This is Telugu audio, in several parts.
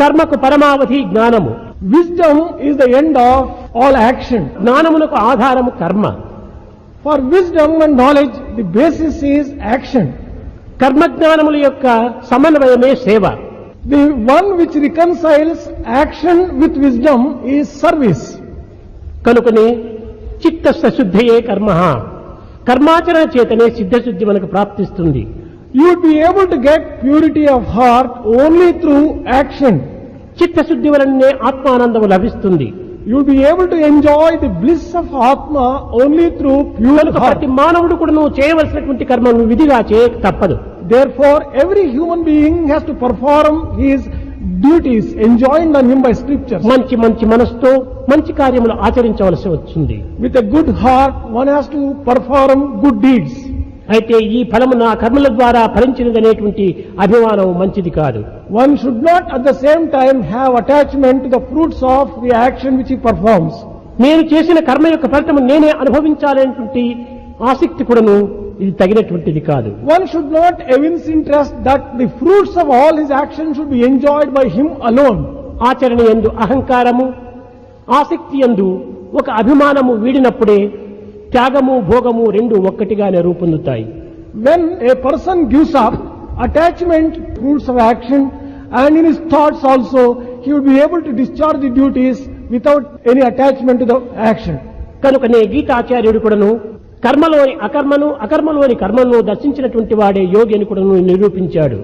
కర్మకు పరమావధి జ్ఞానము. Wisdom is the end of all action జ్ఞానములకు ఆధారము కర్మ. For wisdom and knowledge the basis is action కర్మ జ్ఞానముల యొక్క సమన్వయమే సేవ. The one which reconciles action with wisdom is service కనుకనే చిత్త సశుద్ధయే కర్మ. కర్మాచరణ చేతనే సిద్ధశుద్ధి మనకు ప్రాప్తిస్తుంది. You would be able to get purity of heart only through action. చిత్తశుద్ధి వలనే ఆత్మానందము లభిస్తుంది You will be able to enjoy the bliss of Atma only through pure కనుక heart. ప్రతి మానవుడు కూడా నువ్వు చేయవలసినటువంటి కర్మను విధిగా చేయక తప్పదు Therefore, every human being has to perform his duties enjoined on him by scriptures. మంచి మంచి మనసుతో మంచి కార్యములు ఆచరించవలసి వచ్చింది With a good heart, one has to perform good deeds. అయితే ఈ ఫలము నా కర్మల ద్వారా ఫలించినది అనేటువంటి అభిమానం మంచిది కాదు. One should not at the same time have attachment the fruits of the action which performs నేను చేసిన కర్మ యొక్క ఫలితము నేనే అనుభవించాలనేటువంటి ఆసక్తి కూడాను ఇది తగినటువంటిది కాదు. One should not evince interest that the fruits of all his action should be enjoyed by him alone ఆచరణ ఎందు అహంకారము ఆసక్తి ఎందు ఒక అభిమానము వీడినప్పుడే త్యాగము భోగము రెండు ఒక్కటిగానే రూపొందుతాయి. When a person gives off attachment rules of action and in his thoughts also he would be able to discharge the duties without any attachment to action కనుక నే గీతాచార్యుడు కూడాను కర్మలోని అకర్మను అకర్మలోని కర్మను దర్శించినటువంటి వాడే యోగి అని కూడా నిరూపించాడు.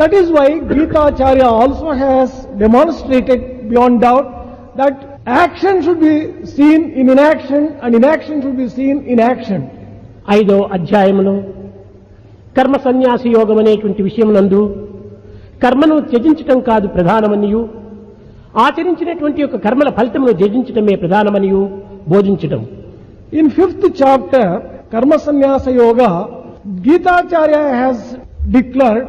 That is why Gitacharya also has demonstrated beyond doubt that action should be seen in in action and in action should be seen in action ఐదో అధ్యాయంలో కర్మ సన్యాస యోగం అనేటువంటి విషయం నందు కర్మను త్యజించటం కాదు ప్రధానమనియు. ఆచరించినటువంటి యొక్క కర్మల ఫలితమును త్యజించటమే ప్రధానమనియు బోధించటం. In fifth chapter Karma Sanyasa Yoga Gitacharya has declared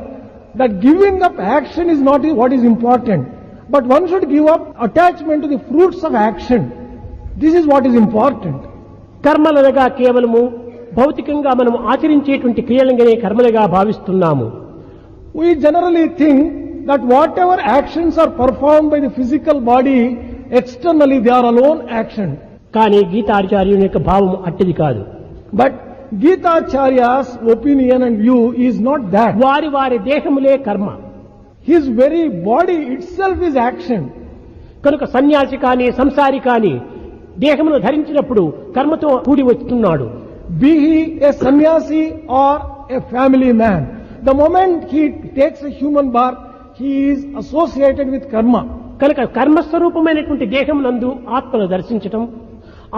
that giving up action is not what is important but one should give up attachment to the fruits of action. This is what is important. కర్మలనగా కేవలము భౌతికంగా మనం ఆచరించేటువంటి క్రియలంగానే కర్మలుగా భావిస్తున్నాము We generally think that whatever actions are performed by the physical body, externally they are alone action. కానీ గీతాచార్యుని యొక్క భావం అట్టిది కాదు But Gita Acharya's opinion and view is not that. వారి వారి దేహములే కర్మ His very body itself is action. కనుక సన్యాసి కానీ సంసారి కానీ దేహమును ధరించినప్పుడు కర్మతో కూడి వస్తున్నాడు Be he a sannyasi or a family man. The moment he takes a human birth, he is associated with karma. కనుక కర్మస్వరూపమైనటువంటి దేహం నందు ఆత్మను దర్శించటం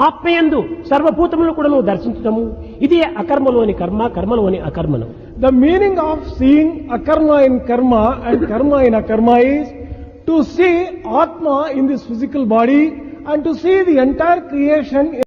ఆత్మయందు సర్వభూతములను కూడా నువ్వు దర్శించటము ఇదే అకర్మలోని కర్మ కర్మలోని అకర్మను The meaning of seeing akarma in karma and karma in akarma is to see Atma in this physical body and to see the entire creation